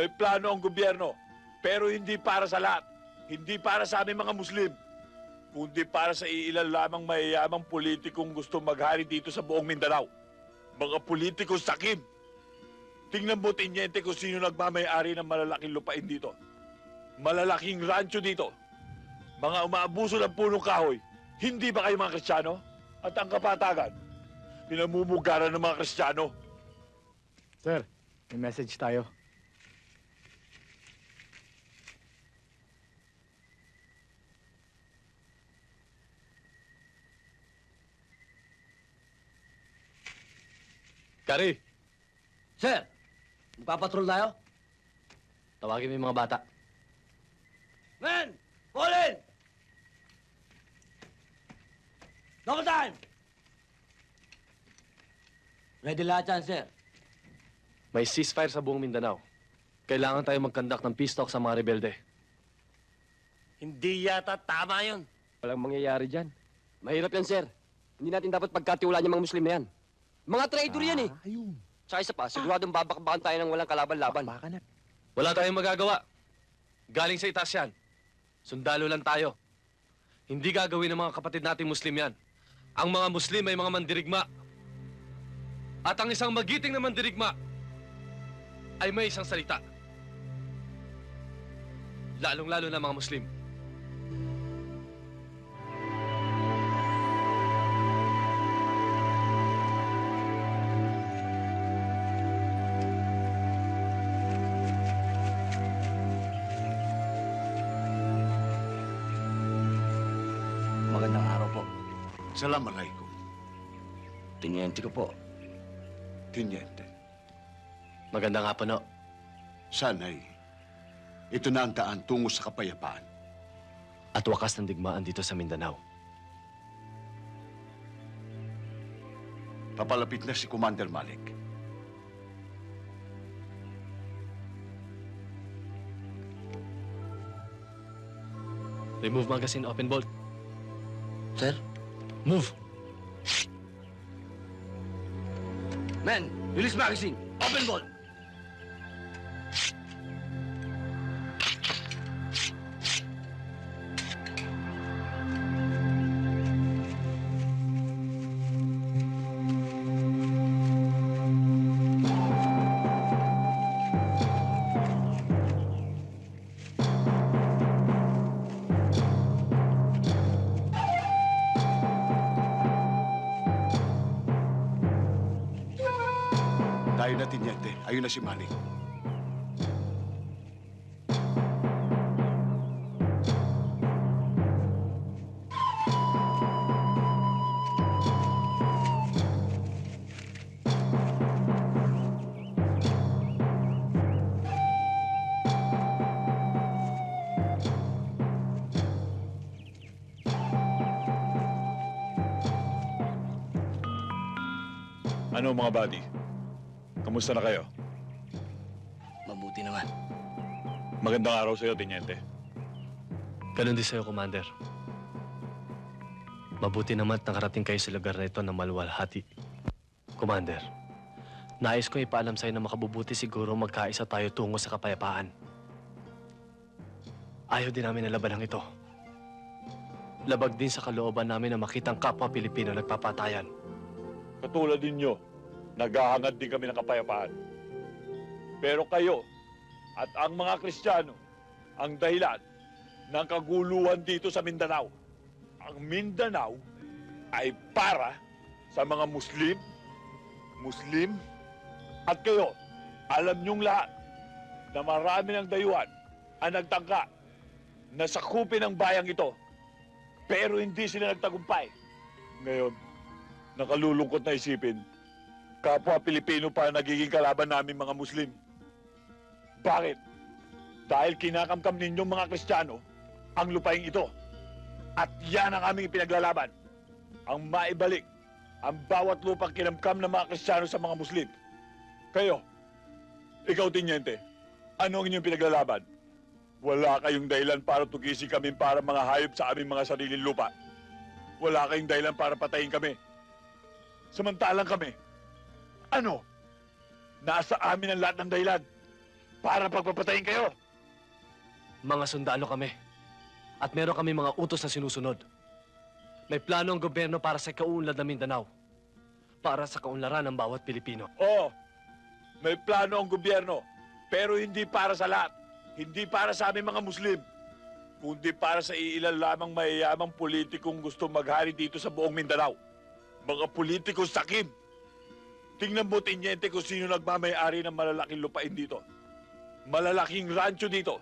May plano ang gobyerno, pero hindi para sa lahat. Hindi para sa aming mga Muslim, kundi para sa iilan lamang mayayamang politikong gusto maghari dito sa buong Mindanao. Mga politikong sakim. Tingnan mo, Tinyente, kung sino nagmamayari ng malalaking lupain dito. Malalaking rancho dito. Mga umaabuso ng punong kahoy. Hindi ba kayo mga Kristiyano? At ang kapatagan, pinamumugaran ng mga Kristiyano. Sir, may message tayo. Kari, Sir, magpapatrol tayo? tawagin mo yung mga bata. Men! Fall in! Double time! Ready lahat yan, sir. May ceasefire sa buong Mindanao. Kailangan tayo mag-conduct ng peace talk sa mga rebelde. Hindi yata tama yun. Walang mangyayari dyan. Mahirap yan, sir. Hindi natin dapat pagkatiwalaan yung mga Muslim na yan. Mga traitor yan eh. Ayun. Tsaka isa pa, siguradong babakbakan tayo ng walang kalaban-laban. Baka na. Wala tayong magagawa. Galing sa itaas yan. Sundalo lang tayo. Hindi gagawin ng mga kapatid nating Muslim yan. Ang mga Muslim ay mga mandirigma. At ang isang magiting na mandirigma ay may isang salita. Lalong-lalo na mga Muslim. Assalamualaikum, Tiniente ko po. Tinyente. Maganda nga po, no? Sana'y ito na ang daan tungo sa kapayapaan. At wakas ng digmaan dito sa Mindanao. Papalapit na si Commander Malik. Remove magazine, open bolt. Sir? Move! Men, release magazine. Open ball. Tinyente. Ayun na si Malik. Ano mga buddy? Kamusta na kayo? Mabuti naman. Magandang araw sa iyo, Tinyente. Ganun din sa'yo, Commander. Mabuti naman at nakarating kayo sa lugar na ito na maluwalhati. Commander, nais kong ipaalam sa'yo na makabubuti siguro magkaisa tayo tungo sa kapayapaan. Ayaw din namin ang labanang ito. Labag din sa kalooban namin na makitang kapwa Pilipino nagpapatayan. Katulad ninyo, naghahangad din kami ng kapayapaan. Pero kayo at ang mga Kristiyano ang dahilan ng kaguluhan dito sa Mindanao. Ang Mindanao ay para sa mga Muslim, Muslim, at kayo, alam niyong lahat na marami ng dayuhan ang nagtangka na sakupin ang bayang ito. Pero hindi sila nagtagumpay. Ngayon, nakalulungkot na isipin, kapwa Pilipino pa nagiging kalaban namin mga Muslim. Bakit? Dahil kinakamkam ninyong mga Kristiyano ang lupaing ito. At yan ang aming ipinaglalaban. Ang maibalik ang bawat lupang kinamkam ng mga Kristiyano sa mga Muslim. Kayo, ikaw, Tinyente, ano ang inyong pinaglalaban? Wala kayong dahilan para tugisi kami para mga hayop sa aming mga sariling lupa. Wala kayong dahilan para patayin kami. Samantalang kami, ano? Nasa amin ang lahat ng dahilan. para pagpapatayin kayo. Mga sundalo kami. At meron kami mga utos na sinusunod. May plano ang gobyerno para sa kaunlad ng Mindanao. Para sa kaunlaran ng bawat Pilipino. Oo, may plano ang gobyerno, pero hindi para sa lahat. Hindi para sa aming mga Muslim, kundi para sa iilan lamang mayayamang politikong gusto maghari dito sa buong Mindanao. Mga politikong sakim. Tingnan mo, Tinyente, kung sino nagmamayari ng malalaking lupain dito. Malalaking rancho dito.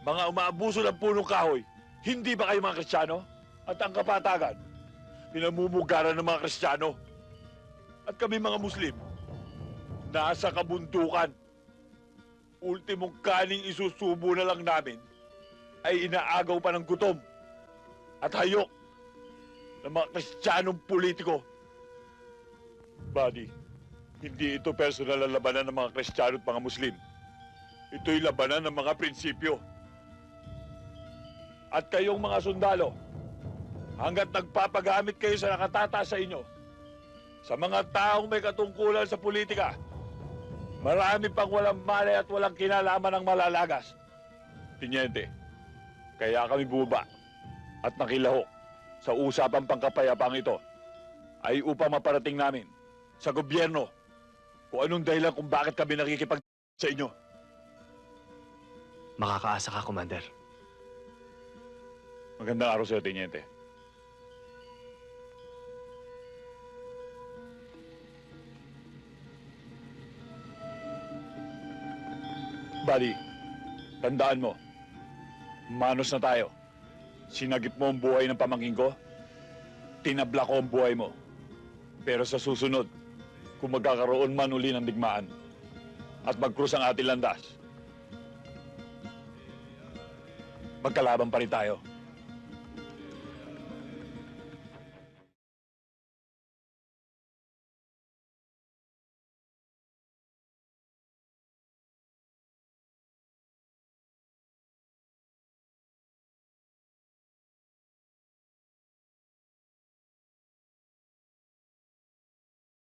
Mga umaabuso ng punong kahoy. Hindi ba kayo mga Kristiyano? At ang kapatagan, pinamumugaran ng mga Kristiyano. At kami mga Muslim, nasa kabundukan. Ultimong kaning isusubo na lang namin ay inaagaw pa ng gutom at hayok ng mga kristyanong politiko. Buddy, hindi ito personal na labanan ng mga kristyano at mga Muslim. Ito'y labanan ng mga prinsipyo. At kayong mga sundalo, hanggat nagpapagamit kayo sa nakatata sa inyo, sa mga taong may katungkulan sa politika, marami pang walang malay at walang kinalaman ng malalagas. Tinyente, kaya kami bumaba at nakilahok sa usapang pangkapayapang ito ay upang maparating namin sa gobyerno kung anong dahilan kung bakit kami nakikipag sa inyo. Makakaasa ka, Commander. Magandang araw sa iyo, Tinyente. Buddy, tandaan mo, manos na tayo. Sinagip mo ang buhay ng pamangking ko, tinabla ko ang buhay mo. Pero sa susunod, kung magkakaroon man uli ng digmaan at magkrus ang ating landas, magkalaban pa rin tayo.